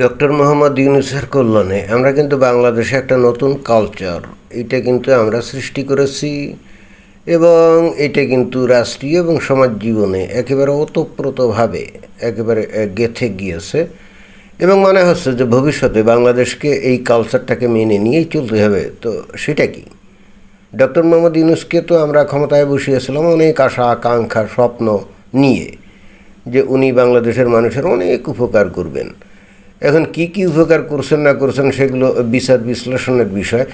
Doctor Mohammad ইউনুসের কল্যাণে আমরা কিন্তু বাংলাদেশে একটা নতুন কালচার এটা কিন্তু আমরা সৃষ্টি করেছি এবং এটা কিন্তু রাষ্ট্রীয় এবং সমাজ জীবনে একেবারে ওতপ্রোতভাবে একেবারে গেঁথে গিয়েছে এবং মনে হচ্ছে যে ভবিষ্যতে বাংলাদেশকে এই কালচারটাকে মেনে নিয়েই চলতে হবে। তো সেটা কি? ডক্টর মোহাম্মদ ইউনুসকে তো আমরা ক্ষমতায় বসিয়েছিলাম অনেক আশা, আকাঙ্ক্ষা, স্বপ্ন নিয়ে যে উনি বাংলাদেশের মানুষের অনেক উপকার করবেন। এখন কি কি উপকার করছেন না করছেন সেগুলো বিচার বিশ্লেষণের বিষয়।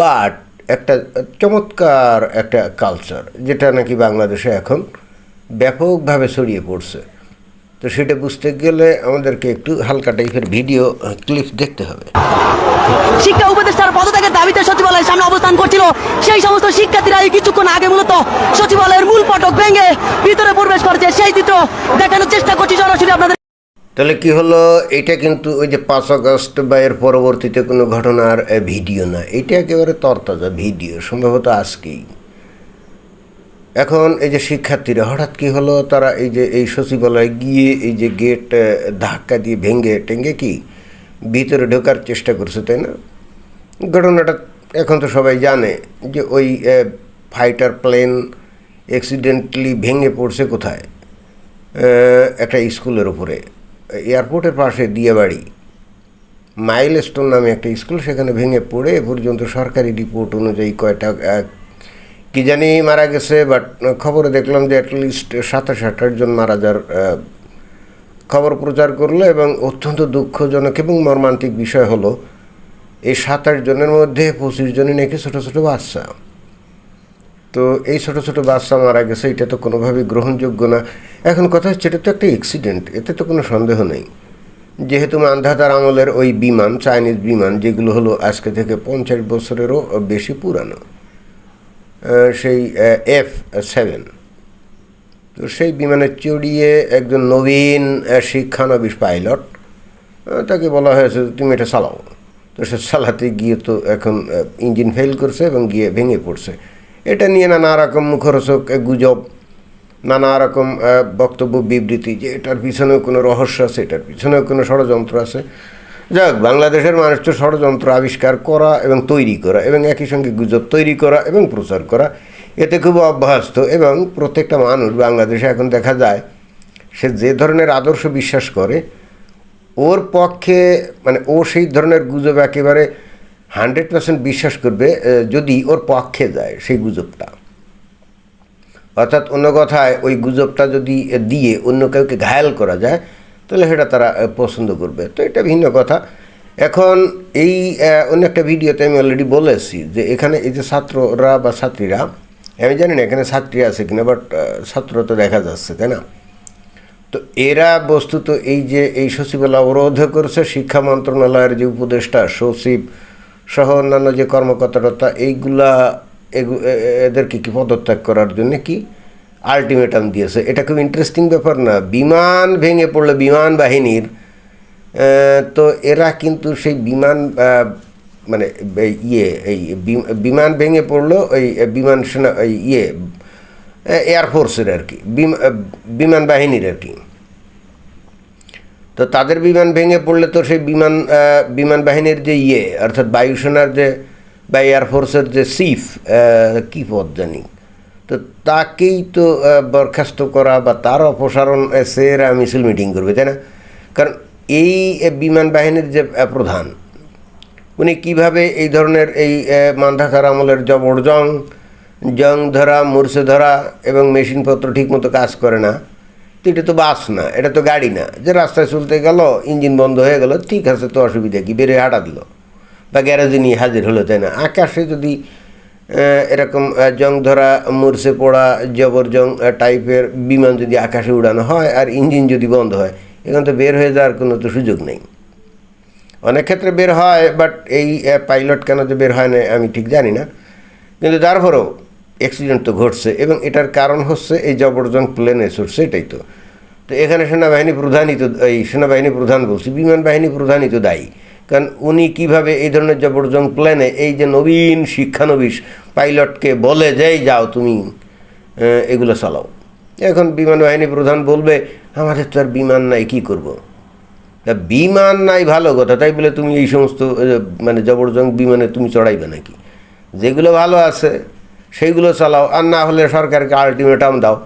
বাট একটা চমৎকার একটা কালচার যেটা নাকি বাংলাদেশে এখন ব্যাপকভাবে ছড়িয়ে পড়ছে। তো সেটা বুঝতে গেলে আমাদেরকে একটু হালকা টাইপের ভিডিও ক্লিপ দেখতে হবে। শিক্ষা উপদেষ্টার পদত্যাগের দাবিতে সচিবালয়ের সামনে অবস্থান করছিল সেই সমস্ত শিক্ষার্থীরা এই কিছুক্ষণ আগে মূলত সচিবালয়ের মূল ফটক ভেঙে ভিতরে প্রবেশ করেছে। সেই চিত্র দেখানোর চেষ্টা করছি সরাসরি আপনাদের তাহলে কি হলো? এটা কিন্তু ওই যে পাঁচ আগস্ট বা এর পরবর্তীতে কোনো ঘটনার ভিডিও না। এটা একেবারে তরতাজা ভিডিও, সম্ভবত আজকেই। এখন এই যে শিক্ষার্থীরা, হঠাৎ কি হলো? তারা এই যে, এই সচিবালয়ে গিয়ে এই যে গেট ধাক্কা দিয়ে ভেঙে টেঙ্গে কি ভিতরে ঢোকার চেষ্টা করছে, তাই না? ঘটনাটা এখন তো সবাই জানে যে ওই ফাইটার প্লেন অ্যাক্সিডেন্টলি ভেঙে পড়ছে কোথায়? একটা স্কুলের উপরে। এয়ারপোর্টের পাশে দিয়াবাড়ি মাইল স্টোন নামে একটা স্কুল সেখানে ভেঙে পড়ে এ পর্যন্ত সরকারি রিপোর্ট অনুযায়ী কয়টা কি জানি মারা গেছে বাট খবরে দেখলাম যে অ্যাটলিস্ট সাতাশ আঠাশ জন মারা আহ, খবর প্রচার করল এবং অত্যন্ত দুঃখজনক এবং মর্মান্তিক বিষয় হলো এই সাতাশ জনের মধ্যে পঁচিশ জনই নাকি ছোটো ছোটো বাচ্চা। তো এই ছোটো ছোটো বাচ্চা মারা গেছে, এটা তো কোনোভাবেই গ্রহণযোগ্য না। এখন কথা হচ্ছে, এটা তো একটা অ্যাক্সিডেন্ট এতে তো কোনো সন্দেহ নেই। যেহেতু মান্ধাতার আমলের ওই বিমান চাইনিজ বিমান, যেগুলো হলো আজকে থেকে পঞ্চাশ বছরেরও বেশি পুরানো সেই এফ সেভেন তো সেই বিমানে চড়িয়ে একজন নবীন শিক্ষানবিশ পাইলট তাকে বলা হয়েছে, তুমি এটা চালাও। তো সে চালাতে গিয়ে তো এখন ইঞ্জিন ফেল করছে এবং গিয়ে ভেঙে পড়ছে। এটা নিয়ে নানা রকম মুখরোচক গুজব, নানা রকম বক্তব্য, বিবৃতি যে এটার পিছনেও কোনো রহস্য আছে, এটার পিছনেও কোনো ষড়যন্ত্র আছে। যাক, বাংলাদেশের মানুষ তো ষড়যন্ত্র আবিষ্কার করা এবং তৈরি করা এবং একই সঙ্গে গুজব তৈরি করা এবং প্রচার করা, এতে খুব অভ্যস্ত এবং প্রত্যেকটা মানুষ বাংলাদেশে এখন দেখা যায়, সে যে ধরনের আদর্শ বিশ্বাস করে, ওর পক্ষে মানে ও সেই ধরনের গুজব একেবারে হান্ড্রেড পার্সেন্ট বিশ্বাস করবে যদি ওর পক্ষে যায় সেই গুজবটা। অর্থাৎ অন্য কথায় ওই গুজবটা যদি দিয়ে অন্য কাউকে ঘায়াল করা যায়, তাহলে সেটা তারা পছন্দ করবে। তো এটা ভিন্ন কথা। এখন এই অন্য একটা ভিডিওতে আমি অলরেডি বলেছি যে এখানে এই যে ছাত্ররা বা ছাত্রীরা, আমি জানি না এখানে ছাত্রী আছে কিনা বাট ছাত্র তো দেখা যাচ্ছে, তাই না? তো এরা বস্তুত এই যে এই সচিবালয় অবরোধ করছে, শিক্ষা মন্ত্রণালয়ের যে উপদেষ্টা সচিব সহ অন্যান্য যে কর্মকর্তাটা, এইগুলা এদেরকে কি পদত্যাগ করার জন্য কি আলটিমেটাম দিয়েছে? এটা খুব ইন্টারেস্টিং ব্যাপার না। বিমান ভেঙে পড়ল বিমান বাহিনীর তো এরা কিন্তু সেই বিমান মানে ইয়ে এই বিমান ভেঙে পড়ল, ওই বিমান সেনা ইয়ে এয়ারফোর্সের আর কি, বিম- বিমান বাহিনীর আর কি। তো তাদের বিমান ভেঙে পড়লে তো সেই বিমান বিমান বাহিনীর যে ইয়ে অর্থাৎ বায়ুসেনার যে বা এয়ারফোর্সের যে চিফ কী পদ জানি। তো তাকেই তো বরখাস্ত করা বা তার অপসারণ আহ, সে এরা মিছিল মিটিং করবে তাই না? কারণ এই বিমান বাহিনীর যে প্রধান উনি কীভাবে এই ধরনের এই আহ, মান্ধাতার আমলের জবরজং জং জং ধরা মুরসে ধরা এবং মেশিনপত্র ঠিকমতো কাজ করে না তো এটা তো বাস না এটা তো গাড়ি না। যে রাস্তায় চলতে গেল ইঞ্জিন বন্ধ হয়ে গেল ঠিক আছে তো অসুবিধা কি? বেরিয়ে হাঁটা দিল। বা গ্যারেজে নিয়ে হাজির হলো তাই না? আকাশে যদি এরকম জং ধরা মুরসে পড়া জবরজং আহ, টাইপের বিমান যদি আকাশে উড়ানো হয় আর ইঞ্জিন যদি বন্ধ হয় এখান তো বের হয়ে যাওয়ার কোনো তো সুযোগ নেই। অনেক ক্ষেত্রে বের হয় বাট এই পাইলট কেন যে বের হয় না আমি ঠিক জানি না। কিন্তু তারপরেও অ্যাক্সিডেন্ট তো ঘটছে এবং এটার কারণ হচ্ছে এই জবরদন প্লেনে ছুটছে, এটাই তো। তো এখানে সেনাবাহিনী প্রধানই তো, এই সেনাবাহিনী প্রধান বলছি, বিমান বাহিনী প্রধানই তো দায়ী। কারণ উনি কীভাবে এই ধরনের জবরদং প্লেনে এই যে নবীন শিক্ষানবিশ পাইলটকে বলে যে যাও তুমি এগুলো চালাও। এখন বিমান বাহিনী প্রধান বলবে, আমাদের তো আর বিমান নাই, কী করব? তা বিমান নাই ভালো কথা, তাই বলে তুমি এই সমস্ত মানে জবরজং বিমানে তুমি চড়াইবে নাকি? যেগুলো ভালো আছে সেইগুলো চালাও, আর না হলে সরকারকে আলটিমেটাম দাও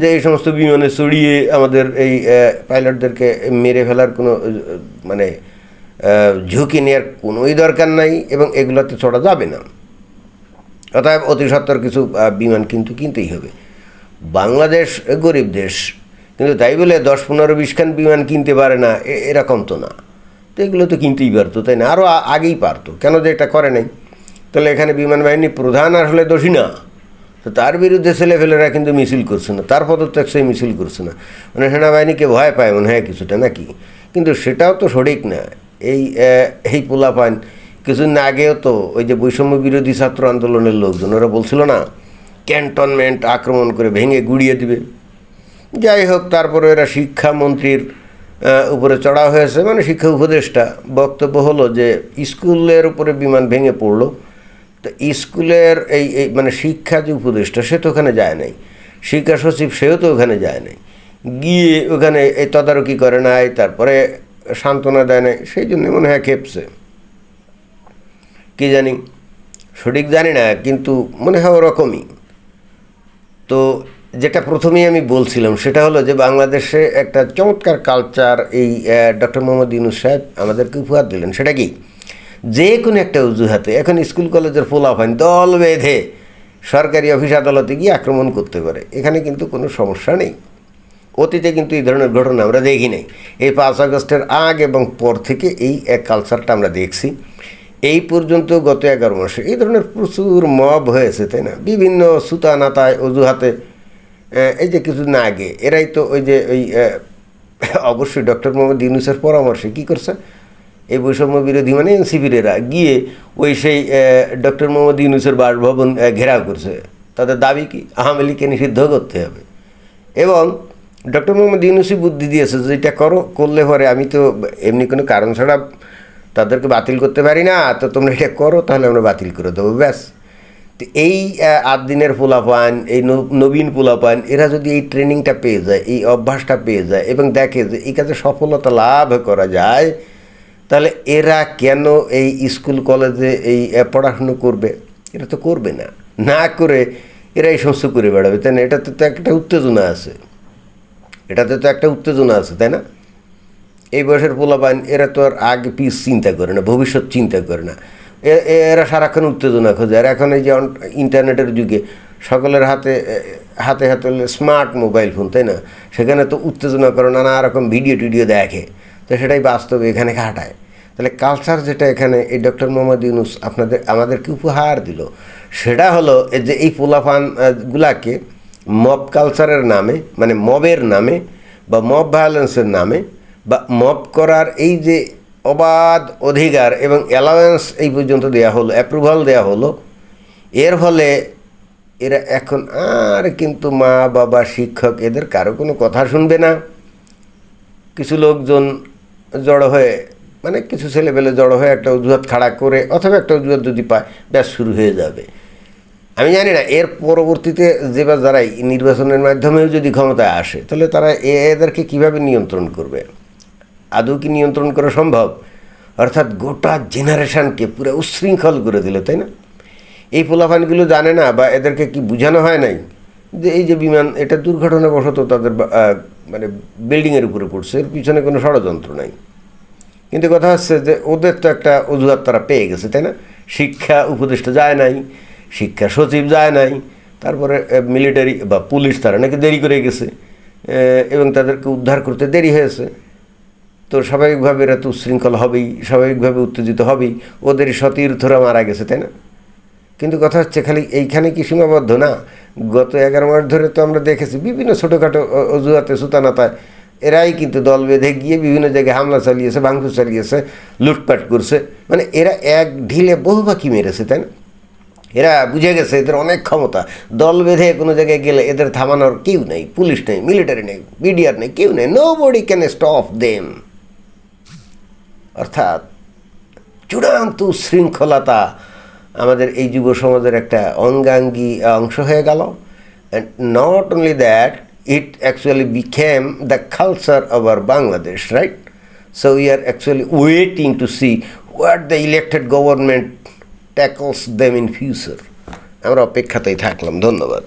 যে এই সমস্ত বিমানে চড়িয়ে আমাদের এই পাইলটদেরকে মেরে ফেলার কোনো মানে ঝুঁকি নেওয়ার কোনোই দরকার নাই এবং এগুলোতে চড়া যাবে না। অতএব অতি সত্তর কিছু বিমান কিন্তু কিনতেই হবে। বাংলাদেশ গরিব দেশ, কিন্তু তাই বলে দশ পনেরো বিশখান বিমান কিনতে পারে না এরকম তো না। তো এগুলো তো কিনতেই পারতো, তাই না? আরও আগেই পারতো। কেন যে এটা করে নাই? তাহলে এখানে বিমান বাহিনী প্রধান আসলে দোষী না। তো তার বিরুদ্ধে ছেলেফেলেরা কিন্তু মিছিল করছে না। তার পদত্যাগ সেই মিছিল করছে না। মানে সেনাবাহিনীকে ভয় পায় মনে হয় কিছুটা, নাকি? কিন্তু সেটাও তো সঠিক না। এই এই পোলাপান কিছুদিন আগেও তো ওই যে বৈষম্য বিরোধী ছাত্র আন্দোলনের লোকজন, ওরা বলছিল না, ক্যান্টনমেন্ট আক্রমণ করে ভেঙে গুড়িয়ে দিবে। যাই হোক, তারপরে এরা শিক্ষামন্ত্রীর উপরে চড়া হয়েছে। মানে শিক্ষা উপদেষ্টা বক্তব্য হলো যে, স্কুলের উপরে বিমান ভেঙে পড়ল। তো স্কুলের এই এই মানে শিক্ষা যে উপদেষ্টা, সে তো ওখানে যায় নাই। শিক্ষা সচিব, সেও তো ওখানে যায় নাই। গিয়ে ওখানে এই তদারকি করে নাই, তারপরে সান্ত্বনা দেয় নাই, সেই জন্য মনে হয় খেপছে। কি জানি? সঠিক জানি না, কিন্তু মনে হয় ওরকমই। তো যেটা প্রথমেই আমি বলছিলাম, সেটা হলো যে বাংলাদেশে একটা চমৎকার কালচার এই ডক্টর মোহাম্মদ ইউনুস সাহেব আমাদেরকে উপহার দিলেন। সেটা কি? যে কোনো একটা অজুহাতে। এখন স্কুল কলেজের ফোলাফাইন দল বেঁধে সরকারি অফিস আদালতে গিয়ে আক্রমণ করতে পারে। এখানে কিন্তু কোনো সমস্যা নেই। অতীতে কিন্তু এই ধরনের ঘটনা আমরা দেখি নাই। এই পাঁচ আগস্টের আগ এবং পর থেকে এই এক কালচারটা আমরা দেখছি। এই পর্যন্ত গত এগারো মাসে এই ধরনের প্রচুর মব হয়েছে, তাই না? বিভিন্ন সুতা নাতায় অজুহাতে এই যে কিছুদিন আগে, এরাই তো ওই যে ওই অবশ্যই ডক্টর মোহাম্মদ ইউনুসের পরামর্শে কী করছে? এই বৈষম্য বিরোধী মানে এনসিপিরেরা গিয়ে ওই সেই ডক্টর মোহাম্মদ ইউনুসের বাসভবন ঘেরাও করছে। তাদের দাবি কি? আওয়ামী লীগকে নিষিদ্ধ করতে হবে। এবং ডক্টর মোহাম্মদ ইউনুসি বুদ্ধি দিয়েছে যে এটা করো, করলে পরে আমি তো এমনি কোনো কারণ ছাড়া তাদেরকে বাতিল করতে পারি না, তো তোমরা এটা করো, তাহলে আমরা বাতিল করে দেবো, ব্যাস। তো এই আট দিনের পোলাপান, এই নবীন পোলাপান, এরা যদি এই ট্রেনিংটা পেয়ে যায়, এই অভ্যাসটা পেয়ে যায় এবং দেখে যে এই কাজে সফলতা লাভ করা যায় তাহলে এরা কেন এই স্কুল, কলেজে এই পড়াশুনো করবে? এরা তো করবে না। না করে এরা এই সমস্ত করে বেড়াবে, তাই না? এটাতে তো একটা উত্তেজনা আছে। এটাতে তো একটা উত্তেজনা আছে, তাই না? এই বয়সের পোলাপান এরা তো আর আগে পিস চিন্তা করে না, ভবিষ্যৎ চিন্তা করে না। এরা সারাক্ষণ উত্তেজনা খোঁজে। আর এখন এই যে ইন্টারনেটের যুগে সকলের হাতে হাতে হাতে স্মার্ট মোবাইল ফোন তাই না? সেখানে তো উত্তেজনা করে নানা রকম ভিডিও টিডিও দেখে। তো সেটাই বাস্তবে এখানে ঘাটায়। তাহলে কালচার যেটা এখানে এই ডক্টর মোহাম্মদ ইউনুস আপনাদের আমাদেরকে উপহার দিল। সেটা হলো যে এই পোলাপান আহ, গুলাকে মব কালচারের নামে মানে মবের নামে বা মব ভায়োলেন্সের নামে বা মব করার এই যে অবাধ অধিকার এবং অ্যালাওয়েন্স এই পর্যন্ত দেওয়া হলো অ্যাপ্রুভাল দেওয়া হলো এর ফলে এরা এখন আর কিন্তু মা বাবা শিক্ষক এদের কারও কোনো কথা শুনবে না। কিছু লোকজন জড়ো হয়ে মানে কিছু ছেলেপেলে জড়ো হয়ে একটা অজুহাত খাড়া করে অথবা একটা অজুহাত যদি পায়, ব্যাস শুরু হয়ে যাবে। আমি জানি না, এর পরবর্তীতে যে বা যারা নির্বাচনের মাধ্যমেও যদি ক্ষমতায় আসে, তাহলে তারা এদেরকে কীভাবে নিয়ন্ত্রণ করবে? আদৌ কি নিয়ন্ত্রণ করা সম্ভব? অর্থাৎ গোটা জেনারেশনকে পুরো উচ্ছৃঙ্খল করে দিল, তাই না? এই পোলাফানগুলো জানে না বা এদেরকে কি বোঝানো হয় নাই? যে এই যে বিমান, এটা দুর্ঘটনাবশত তাদের মানে বিল্ডিংয়ের উপরে পড়ছে, এর পিছনে কোনো ষড়যন্ত্র নাই। কিন্তু কথা হচ্ছে যে ওদের তো একটা অজুহাত তারা পেয়ে গেছে, তাই না? শিক্ষা উপদেষ্টা যায় নাই, শিক্ষা সচিব যায় নাই, তারপরে মিলিটারি বা পুলিশ তারা নাকি দেরি করে গেছে এবং তাদেরকে উদ্ধার করতে দেরি হয়েছে। তো স্বাভাবিকভাবে এরা তো উচ্ছৃঙ্খল হবেই, স্বাভাবিকভাবে উত্তেজিত হবেই ওদেরই সতীর্থরা মারা গেছে, তাই না? কিন্তু কথা হচ্ছে খালি এইখানে কি সীমাবদ্ধ? না গত এগারো মাস ধরে তো আমরা দেখেছি বিভিন্ন ছোটোখাটো অজুহাতে, সুতানাতায় এরাই কিন্তু দল বেঁধে গিয়ে বিভিন্ন জায়গায় হামলা চালিয়েছে, ভাঙচুর চালিয়েছে, লুটপাট করছে। মানে এরা এক ঢিলে বহু পাখি মেরেছে, তাই না? এরা বুঝে গেছে এদের অনেক ক্ষমতা। দল বেঁধে কোনো জায়গায় গেলে এদের থামানোর কেউ নেই, পুলিশ নেই, মিলিটারি নেই মিডিয়ার নেই, কেউ নেই nobody can stop them অর্থাৎ চূড়ান্ত শৃঙ্খলতা আমাদের এই যুব সমাজের একটা অঙ্গাঙ্গী অংশ হয়ে গেল। And not only that it actually became the culture our Bangladesh right so we are actually waiting to see what the elected government tackles them in future আমরা অপেক্ষাতেই থাকলাম। ধন্যবাদ।